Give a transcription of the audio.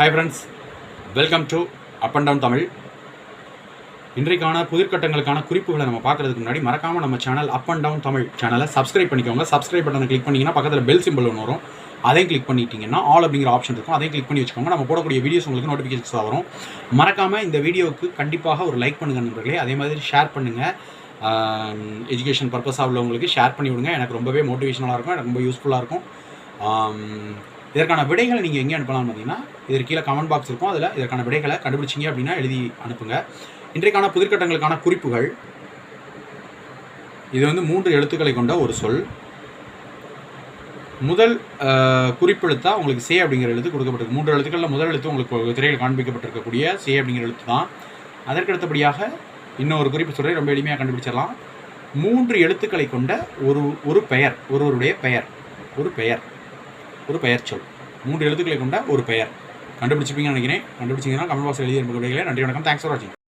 Hi friends welcome to up and down Tamil இன்றைக்கான புதிர்கட்டங்களுக்கான குறிப்புகளை நம்ம பார்க்கறதுக்கு முன்னாடி மறக்காமல் நம்ம channel up and down Tamil சேனலை சப்ஸ்கிரைப் பண்ணிக்கோங்க. சப்ஸ்கிரைப் பட்டனை கிளிக் பண்ணிங்கன்னா பக்கத்தில் பெல் சிம்பிள் ஒன்று வரும். அதையும் கிளிக் பண்ணிட்டீங்கன்னா ஆல் அப்படிங்கிற ஆப்ஷன் இருக்கும். அதையும் கிளிக் பண்ணி வச்சுக்கோங்க. நம்ம போடக்கூடிய வீடியோஸ் உங்களுக்கு நோட்டிஃபிகேஷன்ஸ் வரும். மறக்காமல் இந்த வீடியோவுக்கு கண்டிப்பாக ஒரு லைக் பண்ணுங்க நண்பர்களே. அதே மாதிரி ஷேர் பண்ணுங்கள் எஜுகேஷன் பர்பஸாக உள்ளவங்களுக்கு ஷேர் பண்ணி விடுங்க எனக்கு ரொம்பவே மோட்டிவேஷனலாக இருக்கும். எனக்கு ரொம்ப யூஸ்ஃபுல்லாக இருக்கும். இதற்கான விடைகளை நீங்கள் எங்கே அனுப்பலாம் பார்த்தீங்கன்னா இதற்கு கீழே கமெண்ட் பாக்ஸ் இருக்கும். அதில் இதற்கான விடைகளை கண்டுபிடிச்சிங்க அப்படின்னா எழுதி அனுப்புங்க. இன்றைக்கான புதிர்கட்டங்களுக்கான குறிப்புகள். இது வந்து மூன்று எழுத்துக்களை கொண்ட ஒரு சொல். முதல் குறிப்பெழுத்தா உங்களுக்கு சே அப்படிங்கிற எழுத்து கொடுக்கப்பட்டிருக்கு. மூன்று எழுத்துக்களில் முதல் எழுத்து உங்களுக்கு திரையில் காண்பிக்கப்பட்டிருக்கக்கூடிய சே அப்படிங்கிற எழுத்து தான். அதற்கு அடுத்தபடியாக இன்னொரு குறிப்பு சொல்கிறேன் ரொம்ப எளிமையாக கண்டுபிடிச்சிடலாம். மூன்று எழுத்துக்களை கொண்ட ஒரு ஒரு பெயர் ஒருவருடைய பெயர் ஒரு பெயர். ஒரு பெயர் சொல். மூன்று எழுத்துக்களை கொண்ட ஒரு பெயர். கண்டுபிடிச்சிப்பீங்கன்னு நினைக்கிறேன். கண்டுபிடிச்சிங்கன்னா கமெண்ட் பாக்ஸ் எழுதி அனுப்புகிறீங்களே நன்றி வணக்கம். தேங்க்ஸ் ஃபார் வாட்சிங்